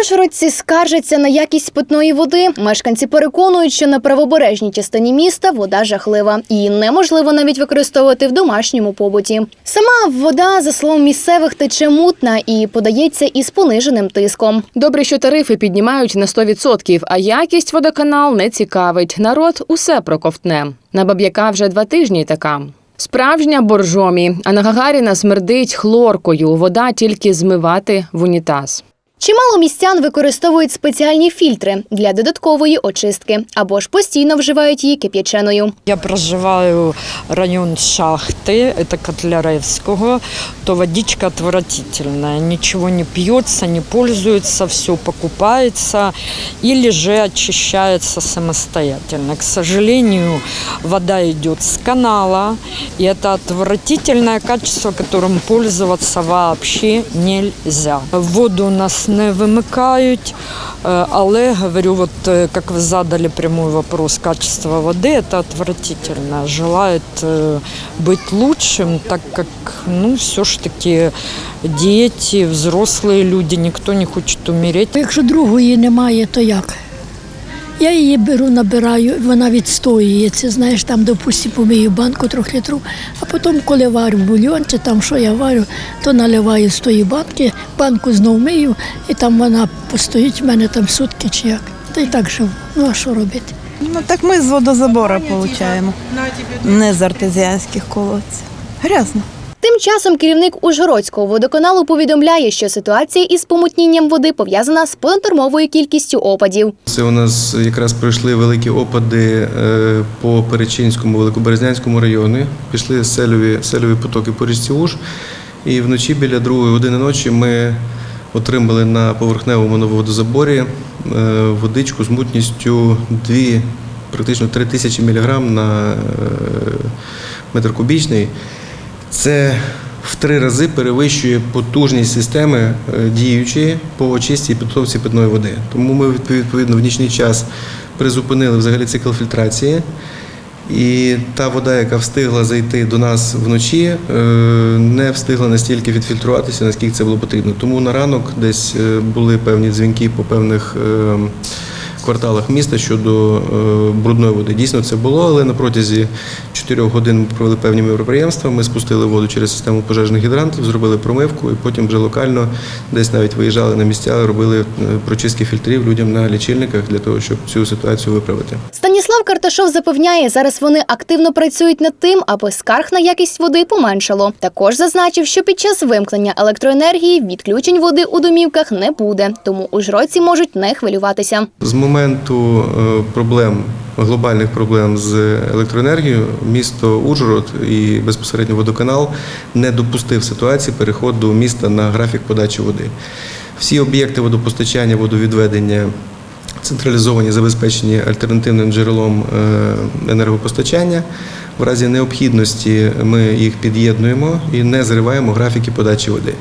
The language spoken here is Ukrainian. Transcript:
Ужгородці скаржаться на якість питної води. Мешканці переконують, що на правобережній частині міста вода жахлива. Її неможливо навіть використовувати в домашньому побуті. Сама вода, за словом місцевих, тече мутна і подається із пониженим тиском. Добре, що тарифи піднімають на 100%, а якість водоканал не цікавить. Народ усе проковтне. На баб'яка вже два тижні така. Справжня боржомі, а на Гагаріна смердить хлоркою. Вода тільки змивати в унітаз. Чимало містян використовують спеціальні фільтри для додаткової очистки або ж постійно вживають її кип'яченою. Я проживаю район Шахты, это Котляревского, то водичка отвратительная. Ничего не пьется, не пользуется, все покупается или же очищается самостоятельно. К сожалению, вода идет с канала, и это отвратительное качество, которым пользоваться вообще нельзя. Воду у нас не вимикають, е, але говорю, вот е, как вы задали прямой вопрос, качество воды это отвратительно. Желает э, быть лучшим, так как, ну, все ж таки дети, взрослые люди, никто не хочет умереть. Якщо другої немає, то як? Я її беру, набираю, вона відстоюється. Знаєш, там, допустимо, помию банку трьох літрів, а потім, коли варю бульйон чи там що я варю, то наливаю з тої банки, банку знову мию, і там вона постоїть в мене там сутки чи як. Та й так живу. Ну а що робити? Ну так ми з водозабора отримуємо, не з артезіанських колодців. Грязно. Часом керівник Ужгородського водоканалу повідомляє, що ситуація із помутнінням води пов'язана з понаднормовою кількістю опадів. Це у нас якраз пройшли великі опади е, по Перечинському, Великоберезнянському району. Пішли селові, селові потоки по річці Уж. І вночі біля другої години ночі ми отримали на поверхневому нововодозаборі е, водичку з мутністю 2, практично 3 тисячі міліграм на е, метр кубічний. Це в три рази перевищує потужність системи е, діючої по очистці і підготовці питної води. Тому ми відповідно в нічний час призупинили взагалі цикл фільтрації. І та вода, яка встигла зайти до нас вночі, е, не встигла настільки відфільтруватися, наскільки це було потрібно. Тому на ранок десь е, були певні дзвінки по певних е, кварталах міста щодо е, брудної води. Дійсно це було, але на протязі 4 годин ми провели певні мероприємства. Ми спустили воду через систему пожежних гідрантів, зробили промивку і потім вже локально десь навіть виїжджали на місця, робили е, прочистки фільтрів людям на лічильниках для того, щоб цю ситуацію виправити. Станіслав Карташов запевняє, зараз вони активно працюють над тим, аби скарг на якість води поменшало. Також зазначив, що під час вимкнення електроенергії відключень води у домівках не буде, тому ужгородці можуть не хвилюватися. З моменту е, проблем, глобальних проблем з електроенергією, місто Ужгород і безпосередньо водоканал не допустив ситуації переходу міста на графік подачі води. Всі об'єкти водопостачання, водовідведення централізовані, забезпечені альтернативним джерелом е, енергопостачання. В разі необхідності ми їх під'єднуємо і не зриваємо графіки подачі води.